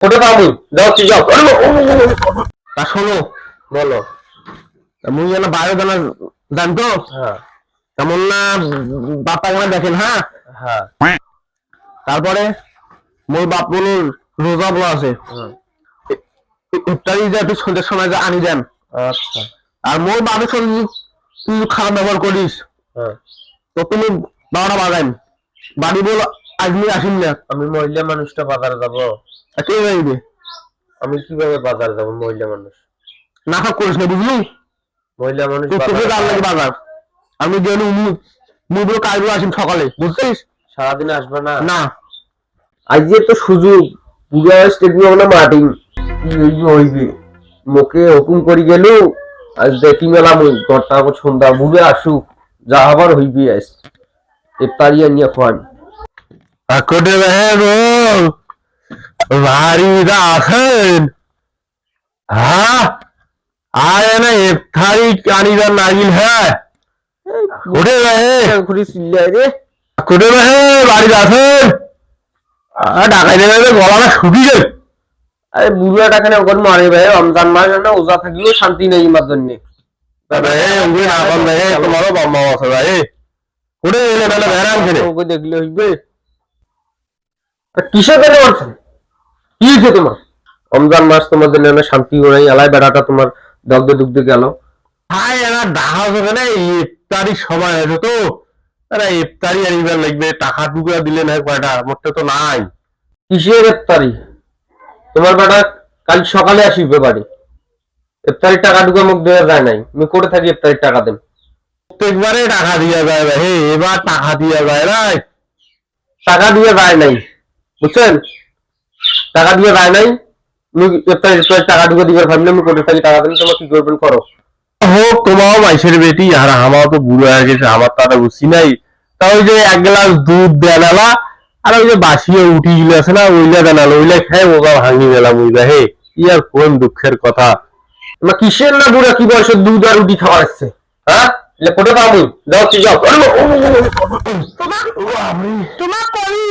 পাবো যাও তুই যাও। তা শোনো বলো মুই যেন বাইরে জানা জানতো হ্যাঁ তেমন না বাপা এখানে দেখেন হ্যাঁ হ্যাঁ তারপরে মোর বাপ বলুন রোজা বলা আছে ইফতারি যে তুই সন্ধ্যের সময় যে আনি দেন আচ্ছা আর মোর বাপের সঙ্গে তুই খারাপ ব্যবহার করিস হ্যাঁ তো তুমি বারোটা বাজাইন বাড়ি বল আজমি আসিন না। আমি মহিলা মানুষটা বাজারে যাব। যাইবে আমি কীভাবে বাজারে যাব মহিলা মানুষ? না থাক করিস না বুঝলি? মহিলা মানুষ বাজারে। আমি গেলে কাজ আসিম সকালে বুঝছিস? সারাদিন আসবে না? না। আজ যে তো সুযোগ পুরো স্টেডিয়াম না মাটি। হইবে মুখে হুকুম করি গেল আজ দেখি মেলা মুই ঘরটা সন্ধ্যা বুড়ে আসুক যা আবার হইবে আজ। ইফতারি নিয়ে খাওয়ান কোটে বল বাড়ি আছেন হ্যাঁ আরে না ইফতারি কানিদার নাগিল হ্যাঁ কোটে রহে ঘুরি চিল্লাই রে কোটে রহে বাড়ি আছেন ডাকাই দেবে গলাটা শুকিয়ে যায় আরে বুড়াটা খানে ওখানে মারে ভাই রমজান মাস না ওজা থাকলেও শান্তি নেই আমার জন্য না তোমারও বাম্মা আছে ভাই কোটে এলে নালে বেরাম খেলে ওকে দেখলে হইবে কিসে কেন করছেন কি হয়েছে তোমার? রমজান মাস তোমার জন্য শান্তি নাই এলাই বেড়াটা তোমার দগ্ধে দুগ্ধে গেল। হাই এরা ডাহা হবে না ইফতারি সময় আছে তো। আরে ইফতারি আনিবার লাগবে টাকা টুকা দিলে না কয়টা মোটে তো নাই। কিসের ইফতারি? তোমার বেটা কাল সকালে আসিবে বাড়ি ইফতারির টাকা ঢুকে মুখ দেওয়া যায় নাই। আমি করে থাকি ইফতারির টাকা দেন। প্রত্যেকবারে টাকা দিয়া যায় ভাই হে এবার টাকা দিয়া যায় নাই। টাকা দিয়ে যায় নাই। বুঝছেন? টাকা দিয়ে যায় নাই। টাকা ঢুকে দিবার টাকা তোমাও মাইসের বেটি আমার তো বুঝছি নাই। তা ওই যে এক গ্লাস দুধ দেনালা আর ওই যে বাসিয়ে উঠি আছে না, ওইলা দেনালো ওইলা খেয়ে ওগা ভাঙি গেলাম ওইলা, হে আর কোন দুঃখের কথা। কিসের না বুড়া, কি বয়সে দুধ আর রুটি খাওয়া আসছে হ্যাঁ? তুই যাও আরে। তোমার করি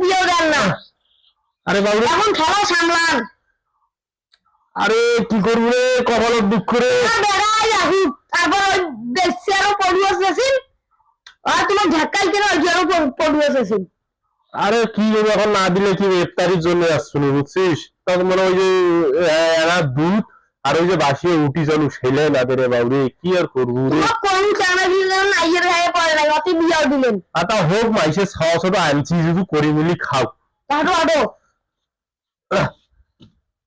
বিয়েও দেন না বাবু এখন খেলা সামলান কি করব রে কপালের দুঃখ রে আর বেড়াই আসুক তারপর ওই বেশি আরও পড়ুয়া শেষিন আর তোমার ঝাক্কাই কেন ওই আরও পড়ুয়া শেষিন আরে কি করব এখন না দিলে কি ইফতারির জন্য আসছুনি বুঝছিস তখন মানে ওই যে এরা দুধ আর ওই যে বাসিয়ে উঠি চলু ছেলে না রে বাবু কি আর করব রে? কোন চানা দিলেন আইয়ের হয়ে পড়ে নাই অতি বিয়ার দিলেন। তা হোক মাইসে 600 আনছি যদি করি মিলি খাও। তাহলে আদো